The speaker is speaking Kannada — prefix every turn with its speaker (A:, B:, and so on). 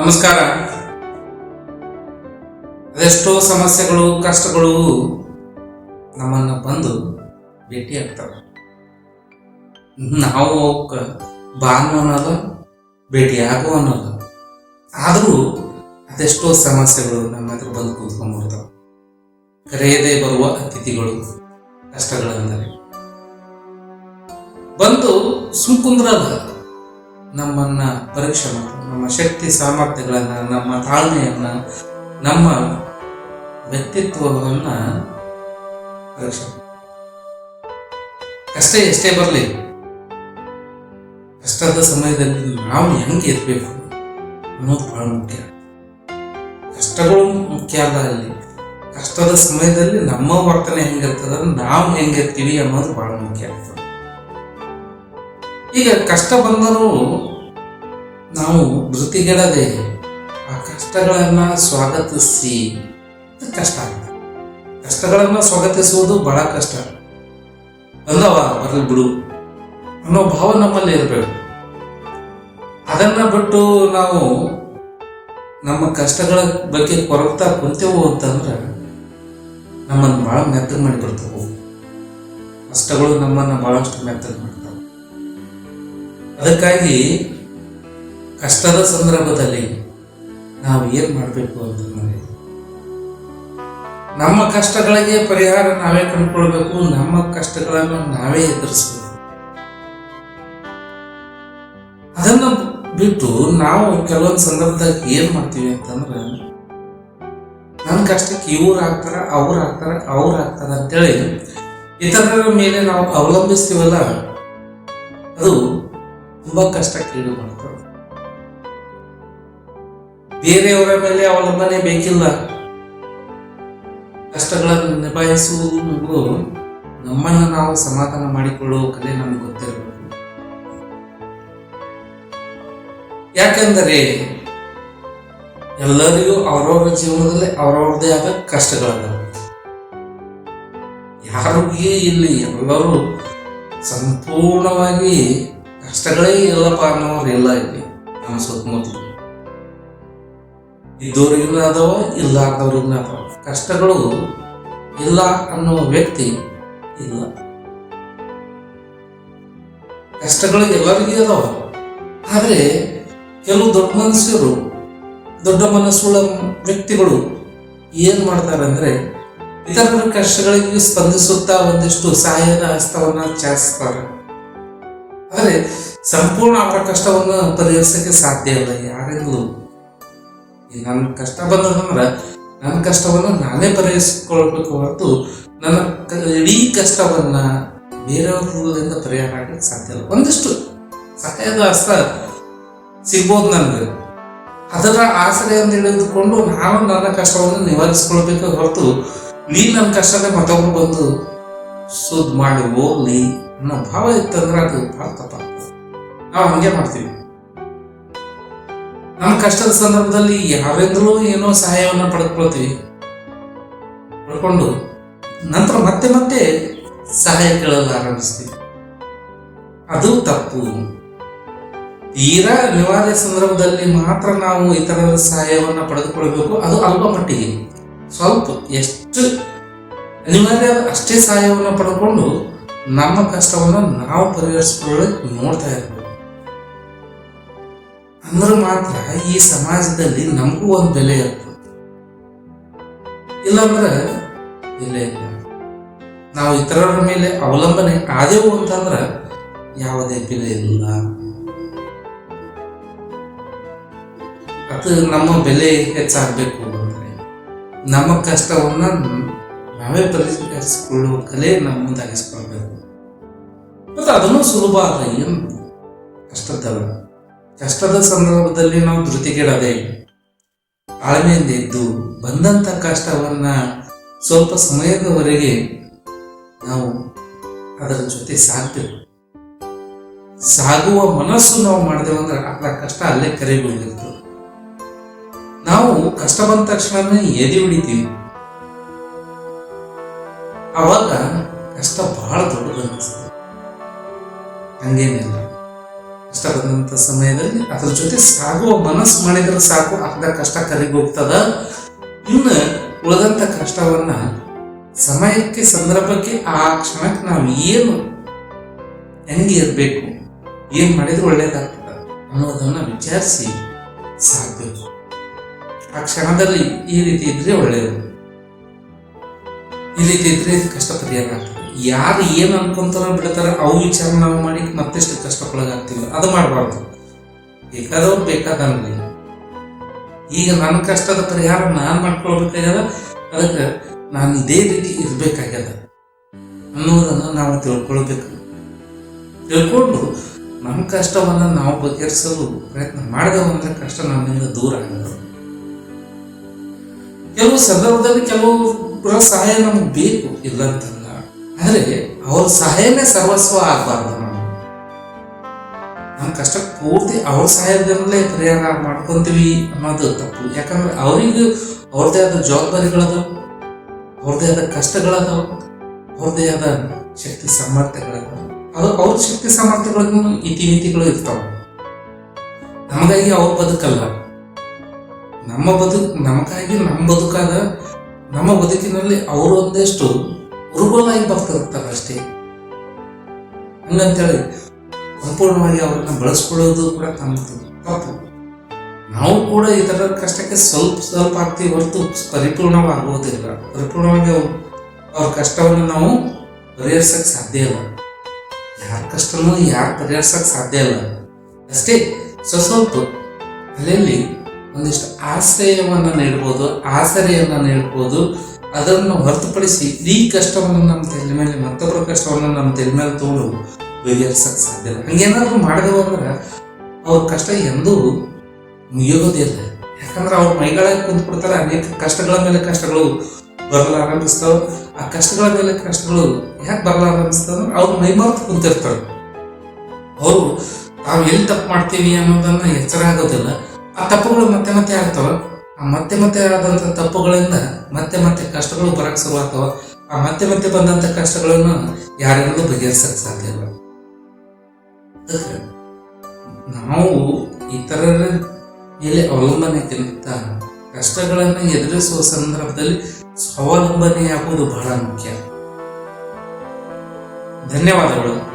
A: ನಮಸ್ಕಾರ. ಅದೆಷ್ಟೋ ಸಮಸ್ಯೆಗಳು, ಕಷ್ಟಗಳು ನಮ್ಮನ್ನ ಬಂದು ಭೇಟಿ ಆಗ್ತವೆ. ನಾವು ಬಾನು ಅನ್ನೋದು ಭೇಟಿ ಆಗು ಅನ್ನೋದು. ಆದರೂ ಅದೆಷ್ಟೋ ಸಮಸ್ಯೆಗಳು ನಮ್ಮ ಹತ್ರ ಬಂದು ಕೂತ್ಕೊಂಡ್ಬಿಡ್ತಾವೆ. ಕರೆಯದೇ ಬರುವ ಅತಿಥಿಗಳು, ಕಷ್ಟಗಳೆಂದರೆ. ಬಂದು ಸುಮ್ಕುಂದ್ರಲ್ಲ. ನಮ್ಮನ್ನ ಪರೀಕ್ಷೆ ಮಾಡೋದು ನಮ್ಮ ಶಕ್ತಿ ಸಾಮರ್ಥ್ಯಗಳನ್ನ, ನಮ್ಮ ತಾಳ್ಮೆಯನ್ನ, ನಮ್ಮ ವ್ಯಕ್ತಿತ್ವವನ್ನ ಪರೀಕ್ಷೆ. ಕಷ್ಟ ಎಷ್ಟೇ ಬರಲಿ, ಕಷ್ಟದ ಸಮಯದಲ್ಲಿ ನಾವು ಹೆಂಗೆ ಇರಬೇಕು ಅನ್ನೋದು ಬಹಳ ಮುಖ್ಯ. ಕಷ್ಟಗಳು ಮುಖ್ಯ ಅಲ್ಲ ಅಲ್ಲಿ. ಕಷ್ಟದ ಸಮಯದಲ್ಲಿ ನಮ್ಮ ವರ್ತನೆ ಹೆಂಗಿರ್ತದ, ನಾವು ಹೆಂಗಿರ್ತೀವಿ ಅನ್ನೋದು ಬಹಳ ಮುಖ್ಯ. ಆಗ್ತದೆ ಈಗ ಕಷ್ಟ ಬಂದರೂ ನಾವು ಧೃತಿಗೆಡದೆ ಆ ಕಷ್ಟಗಳನ್ನು ಸ್ವಾಗತಿಸಿ ಕಷ್ಟ ಆಗುತ್ತೆ ಕಷ್ಟಗಳನ್ನು ಸ್ವಾಗತಿಸುವುದು ಬಹಳ ಕಷ್ಟ. ಬಂದವ, ಬರಲಿ ಬಿಡು. ಅನ್ನೋ ಭಾವ ನಮ್ಮಲ್ಲಿ ಇರಬೇಕು. ಅದನ್ನು ಬಿಟ್ಟು ನಾವು ನಮ್ಮ ಕಷ್ಟಗಳ ಬಗ್ಗೆ ಕೊರಗ್ತಾ ಕುಂತೇವು ಅಂತಂದ್ರೆ ನಮ್ಮನ್ನು ಭಾಳ ಮೆತ್ತಗೆ ಮಾಡಿಬಿಡ್ತವು ಕಷ್ಟಗಳು ನಮ್ಮನ್ನು ಭಾಳಷ್ಟು ಮೆತ್ತಗೆ ಮಾಡ್ತಾವೆ. ಅದಕ್ಕಾಗಿ ಕಷ್ಟದ ಸಂದರ್ಭದಲ್ಲಿ ನಾವು ಏನು ಮಾಡಬೇಕು ಅಂತಂದರೆ ನಮ್ಮ ಕಷ್ಟಗಳಿಗೆ ಪರಿಹಾರ ನಾವೇ ಕಂಡುಕೊಳ್ಬೇಕು, ನಮ್ಮ ಕಷ್ಟಗಳನ್ನು ನಾವೇ ಎದುರಿಸಬೇಕು. ಅದನ್ನ ಬಿಟ್ಟು ನಾವು ಕೆಲವೊಂದು ಸಂದರ್ಭದಾಗ ಏನು ಮಾಡ್ತೀವಿ ಅಂತಂದ್ರೆ ನನ್ನ ಕಷ್ಟಕ್ಕೆ ಇವ್ರು ಆಗ್ತಾರ, ಅವ್ರು ಆಗ್ತಾರ ಅವ್ರು ಆಗ್ತಾರ ಅಂತೇಳಿ ಇತರರ ಮೇಲೆ ನಾವು ಅವಲಂಬಿಸ್ತೀವಲ್ಲ, ಅದು ತುಂಬಾ ಕಷ್ಟಕ್ಕೀಡು ಮಾಡ್ತಾರೆ. ಬೇರೆಯವರ ಮೇಲೆ ಅವಲಂಬನೆ ಬೇಕಿಲ್ಲ. ಕಷ್ಟಗಳನ್ನು ನಿಭಾಯಿಸುವುದು ನಮ್ಮನ್ನು ನಾವು ಸಮಾಧಾನ ಮಾಡಿಕೊಳ್ಳುವ ಕಲೆ ನಮ್ಗೆ ಗೊತ್ತಿರಬೇಕು. ಯಾಕೆಂದರೆ ಎಲ್ಲರಿಗೂ ಅವರವರ ಜೀವನದಲ್ಲಿ ಅವರವ್ರದೇ ಆದ ಕಷ್ಟಗಳನ್ನು ಯಾರಿಗೂ ಇಲ್ಲಿ ಎಲ್ಲರೂ ಸಂಪೂರ್ಣವಾಗಿ ಕಷ್ಟಗಳೇ ಇಲ್ಲಪ್ಪ ಅನ್ನೋರು ಇಲ್ಲ ಇಲ್ಲಿ ನಮ್ಮ ಸುತ್ತಮುತ್ತಲು ಇದ್ದವ್ರಿಗೂ ಅದಾವ ಇಲ್ಲ ಆದವ್ರಿಗೂ ಅದಾವ ಕಷ್ಟಗಳು ಇಲ್ಲ ಅನ್ನೋ ವ್ಯಕ್ತಿ ಇಲ್ಲ. ಕಷ್ಟಗಳು ಎಲ್ಲರಿಗೂ ಅದಾವ. ಆದರೆ ಕೆಲವು ದೊಡ್ಡ ಮನಸ್ಸರು, ದೊಡ್ಡ ಮನಸ್ಸುಳ್ಳ ವ್ಯಕ್ತಿಗಳು ಏನ್ ಮಾಡ್ತಾರೆ ಅಂದ್ರೆ ಇತರರ ಕಷ್ಟಗಳಿಗೆ ಸ್ಪಂದಿಸುತ್ತಾ ಒಂದಿಷ್ಟು ಸಹಾಯದ ಹಸ್ತವನ್ನ ಚಾಚಿಸ್ತಾರೆ. ಆದರೆ ಸಂಪೂರ್ಣ ಅವರ ಕಷ್ಟವನ್ನು ಪರಿಹರಿಸಕ್ಕೆ ಸಾಧ್ಯ ಇಲ್ಲ. ಈ ನನ್ನ ಕಷ್ಟ ಬಂದ್ರೆ ನನ್ನ ಕಷ್ಟವನ್ನು ನಾನೇ ಪರಿಹರಿಸಿಕೊಳ್ಬೇಕು ಹೊರತು ನನ್ನ ಇಡೀ ಕಷ್ಟವನ್ನ ಬೇರೆಯವರಿಂದ ಪರಿಹಾರ ಆಗಲಿಕ್ಕೆ ಸಾಧ್ಯ ಇಲ್ಲ. ಒಂದಿಷ್ಟು ಸಹಾಯದ ಹಸ್ತ ಸಿಗ್ಬೋದು ನನಗೆ. ಅದರ ಆಸರೆಯನ್ನು ಹಿಡಿದುಕೊಂಡು ನಾನು ನನ್ನ ಕಷ್ಟವನ್ನು ನಿವಾರಿಸಿಕೊಳ್ಬೇಕು ಹೊರತು ನೀ ನನ್ನ ಕಷ್ಟನೇ ಮತ್ತೊಬ್ಬರು ಬಂದು ಸುದ್ ಮಾಡಿ ಹೋಗ್ಲಿ ಅನ್ನೋ ಭಾವ ಇತ್ತಂದ್ರೆ ಅದು ಭಾಳ ತಪ್ಪಾಗ್ತದೆ. ನಾವು ಹಂಗೆ ಮಾಡ್ತೀವಿ. ನಮ್ಮ ಕಷ್ಟದ ಸಂದರ್ಭದಲ್ಲಿ ಯಾರಿಂದಲೂ ಏನೋ ಸಹಾಯವನ್ನು ಪಡೆದುಕೊಳ್ತೀವಿ. ಪಡ್ಕೊಂಡು ನಂತರ ಮತ್ತೆ ಮತ್ತೆ ಸಹಾಯ ಕೇಳಲು ಆರಂಭಿಸ್ತೀವಿ. ಅದು ತಪ್ಪು. ತೀರಾ ಅನಿವಾರ್ಯ ಸಂದರ್ಭದಲ್ಲಿ ಮಾತ್ರ ನಾವು ಇತರರ ಸಹಾಯವನ್ನು ಪಡೆದುಕೊಳ್ಬೇಕು. ಅದು ಅಲ್ಪ ಮಟ್ಟಿಗೆ. ಸ್ವಲ್ಪ ಎಷ್ಟು ಅನಿವಾರ್ಯ ಅಷ್ಟೇ ಸಹಾಯವನ್ನು ಪಡ್ಕೊಂಡು ನಮ್ಮ ಕಷ್ಟವನ್ನು ನಾವು ಪರಿಹರಿಸಿಕೊಳ್ಳಕ್ಕೆ ನೋಡ್ತಾ ಇರಬೇಕು ಅಂದ್ರೆ ಮಾತ್ರ ಈ ಸಮಾಜದಲ್ಲಿ ನಮಗೂ ಒಂದು ಬೆಲೆ ಇರ್ತದೆ. ಇಲ್ಲಾಂದ್ರೆ ಇಲ್ಲೇ ಇಲ್ಲ. ನಾವು ಇತರರ ಮೇಲೆ ಅವಲಂಬನೆ ಆದೆವು ಅಂತಂದ್ರೆ ಯಾವುದೇ ಬೆಲೆ ಇಲ್ಲ. ಅದು ನಮ್ಮ ಬೆಲೆ ಹೆಚ್ಚಾಗಬೇಕು ಅಂದರೆ ನಮ್ಮ ಕಷ್ಟವನ್ನ ನಾವೇ ಪರಿಹರಿಸಿಕೊಳ್ಳುವ ಕಲೆ ನಮ್ಮ ಮುಂದಾಗಿಸ್ಕೊಳ್ಬೇಕು ಮತ್ತು ಅದನ್ನು ಸುಲಭ ಅಲ್ಲ ಏನು ಕಷ್ಟದಲ್ಲ ಕಷ್ಟದ ಸಂದರ್ಭದಲ್ಲಿ ನಾವು ಧೃತಿಗೆಡದೆ ಆಳ್ಮೆಯಿಂದ ಇದ್ದು ಬಂದಂಥ ಕಷ್ಟವನ್ನ ಸ್ವಲ್ಪ ಸಮಯದವರೆಗೆ ನಾವು ಅದರ ಜೊತೆ ಸಾಕ್ತೇವೆ. ಸಾಗುವ ಮನಸ್ಸು ನಾವು ಮಾಡಿದೆವು ಅಂದ್ರೆ ಆ ಕಷ್ಟ ಅಲ್ಲೇ ಕರೆಗೊಳ್ಳಿರ್ತದೆ ನಾವು ಕಷ್ಟ ಬಂದ ತಕ್ಷಣನೇ ಎದೆ ಹೊಡಿತೀವಿ. ಅವಾಗ ಕಷ್ಟ ಬಹಳ ದೊಡ್ಡದು ಹಂಗೇನಿಲ್ಲ. ಕಷ್ಟ ಬಂದಂತ ಸಮಯದಲ್ಲಿ ಅದ್ರ ಜೊತೆ ಸಾಗುವ ಮನಸ್ಸು ಮಾಡಿದ್ರೆ ಸಾಕು ಅರ್ಧ ಕಷ್ಟ ಕರಿಗೋಗ್ತದ ಇನ್ನು ಉಳಿದಂತ ಕಷ್ಟವನ್ನ ಸಮಯಕ್ಕೆ, ಸಂದರ್ಭಕ್ಕೆ, ಆ ಕ್ಷಣಕ್ಕೆ ನಾವು ಏನು ಹೆಂಗೆ ಇರಬೇಕು, ಏನ್ ಮಾಡಿದ್ರೆ ಒಳ್ಳೇದಾಗ್ತದ ಅನ್ನೋದನ್ನ ವಿಚಾರಿಸಿ ಸಾಕಬೇಕು. ಆ ಕ್ಷಣದಲ್ಲಿ ಈ ರೀತಿ ಇದ್ರೆ ಒಳ್ಳೆಯದು ಈ ರೀತಿ ಇದ್ರೆ ಕಷ್ಟ ಆಗ್ತದೆ. ಯಾರು ಏನು ಅನ್ಕೊಂತಾರ ಬಿಡ್ತಾರ, ಅವು ವಿಚಾರ ನಾವು ಮಾಡಿ ಮತ್ತೆಷ್ಟು ಕಷ್ಟಕ್ಕೊಳಗಾಗ್ತೀವಿ ಅದು ಮಾಡಬಾರ್ದು. ಬೇಕಾದವ್ರು ಬೇಕಾದಲ್ಲಿ ಈಗ ನನ್ನ ಕಷ್ಟದ ಪರಿಹಾರ ನಾನು ಮಾಡ್ಕೊಳ್ಬೇಕಾಗ್ಯದ? ಅದಕ್ಕೆ ನಾನು ಇದೇ ರೀತಿ ಇರಬೇಕಾಗ್ಯದ? ಅನ್ನೋದನ್ನು ನಾವು ತಿಳ್ಕೊಳ್ಬೇಕು. ತಿಳ್ಕೊಂಡು ನಮ್ಮ ಕಷ್ಟವನ್ನ ನಾವು ಬಗೆಹರಿಸಲು ಪ್ರಯತ್ನ ಮಾಡಿದೆವು ಅಂದರೆ ಕಷ್ಟ ನಮ್ಮಿಂದ ದೂರ ಆಗಲ್ಲ. ಕೆಲವು ಸಂದರ್ಭದಲ್ಲಿ ಕೆಲವು ಸಹಾಯ ನಮಗೆ ಬೇಕು ಇಲ್ಲ ಅಂತಲ್ಲ ಆದ್ರೆ ಅವ್ರ ಸಹಾಯನೇ ಸರ್ವಸ್ವ ಆಗಬಾರ್ದು. ನಾವು ನಮ್ಮ ಕಷ್ಟ ಪೂರ್ತಿ ಅವ್ರ ಸಹಾಯದಲ್ಲೇ ಪರಿಹಾರ ಮಾಡ್ಕೊಂತೀವಿ ಅನ್ನೋದು ತಪ್ಪು. ಯಾಕಂದ್ರೆ ಅವರಿಗೂ ಅವ್ರದೇ ಆದ ಜವಾಬ್ದಾರಿಗಳದವು ಅವ್ರದೇ ಆದ ಕಷ್ಟಗಳದವು ಅವ್ರದೇ ಆದ ಶಕ್ತಿ ಸಾಮರ್ಥ್ಯಗಳದಾವ. ಅದು ಅವ್ರ ಶಕ್ತಿ ಸಾಮರ್ಥ್ಯಗಳಿಗೂ ಇತಿಮಿತಿಗಳು ಇರ್ತಾವ. ನಮಗಾಗಿ ಅವ್ರ ಬದುಕಲ್ಲ. ನಮ್ಮ ಬದುಕು, ನಮಗಾಗಿ ನಮ್ಮ ಬದುಕಾದ ನಮ್ಮ ಬದುಕಿನಲ್ಲಿ ಅವರು ಉರುಗೋಲಾಗಿ ಬರ್ತಿರ್ತಾರೆ ಅಷ್ಟೇ. ಹಂಗಂತೇಳಿ, ಸಂಪೂರ್ಣವಾಗಿ ಅವ್ರನ್ನ ಬಳಸ್ಕೊಳ್ಳೋದು ಕೂಡ ತಮ್ಮದು. ತಪ್ಪು ನಾವು ಕೂಡ ಇತರ ಕಷ್ಟಕ್ಕೆ ಸ್ವಲ್ಪ ಸ್ವಲ್ಪ ಆಗ್ತೀವಿ ಹೊರತು ಪರಿಪೂರ್ಣವಾಗುವುದಿಲ್ಲ. ಪರಿಪೂರ್ಣವಾಗಿ ಅವ್ರ ಕಷ್ಟವನ್ನು ನಾವು ಪರಿಹರಿಸಕ್ ಸಾಧ್ಯ ಇಲ್ಲ. ಯಾರ ಕಷ್ಟನೂ ಯಾರು ಪರಿಹರಿಸಕ್ ಸಾಧ್ಯ ಇಲ್ಲ. ಅಷ್ಟೇ ಸ್ವ ಸ್ವಲ್ಪ ಅಲ್ಲಲ್ಲಿ ಒಂದಿಷ್ಟು ಆಶ್ರಯವನ್ನು ನೀಡ್ಬೋದು, ಆಸರೆಯನ್ನ ನೀಡ್ಬೋದು ಅದನ್ನು ಹೊರತುಪಡಿಸಿ ಈ ಕಷ್ಟವನ್ನು ನಮ್ಮ ತಲೆ ಮೇಲೆ, ಮತ್ತೊಬ್ಬರ ಕಷ್ಟವನ್ನು ನಮ್ಮ ತಲೆ ಮೇಲೆ ತಗೊಂಡು ಬಗೆಹರಿಸಕ್ ಸಾಧ್ಯ ಇಲ್ಲ. ಹಂಗೇನಾದ್ರೂ ಮಾಡಿದೆವು ಅಂದ್ರೆ ಅವ್ರ ಕಷ್ಟ ಎಂದೂ ಮುಗಿಯೋದಿಲ್ಲ ಯಾಕಂದ್ರೆ ಅವ್ರ ಮೈಗಳಾಗಿ ಕುಂತ್ಬಿಡ್ತಾರೆ, ಅನೇಕ ಕಷ್ಟಗಳ ಮೇಲೆ ಕಷ್ಟಗಳು ಬರಲಾರಂಭಿಸ್ತಾವ ಆ ಕಷ್ಟಗಳ ಮೇಲೆ ಕಷ್ಟಗಳು ಯಾಕೆ ಬರಲಾರಂಭಿಸ್ತಾವ ಅವ್ರ ಮೈ ಮರೆತು ಕುಂತಿರ್ತಾರೆ. ಅವರು ತಾವು ಎಲ್ಲಿ ತಪ್ಪು ಮಾಡ್ತೀವಿ ಅನ್ನೋದನ್ನ ಎಚ್ಚರ ಆಗೋದಿಲ್ಲ. ಆ ತಪ್ಪುಗಳು ಮತ್ತೆ ಮತ್ತೆ ಆಗ್ತಾವ. ಮತ್ತೆ ಮತ್ತೆ ಆದಂತ ತಪ್ಪುಗಳಿಂದ ಮತ್ತೆ ಮತ್ತೆ ಕಷ್ಟಗಳು ಬರಕ್ ಶುರುವಾಗ್ತವ. ಆ ಮತ್ತೆ ಮತ್ತೆ ಬಂದಂತ ಕಷ್ಟಗಳನ್ನು ಯಾರಿಗೂ ಬಗೆಹರಿಸಕ್ ಸಾಧ್ಯ ಇಲ್ಲ. ನಾವು ಇತರರ ಮೇಲೆ ಅವಲಂಬನೆಗಿಂತ ಕಷ್ಟಗಳನ್ನು ಎದುರಿಸುವ ಸಂದರ್ಭದಲ್ಲಿ ಸ್ವಾವಲಂಬನೆಯಾಗುವುದು ಬಹಳ ಮುಖ್ಯ. ಧನ್ಯವಾದಗಳು.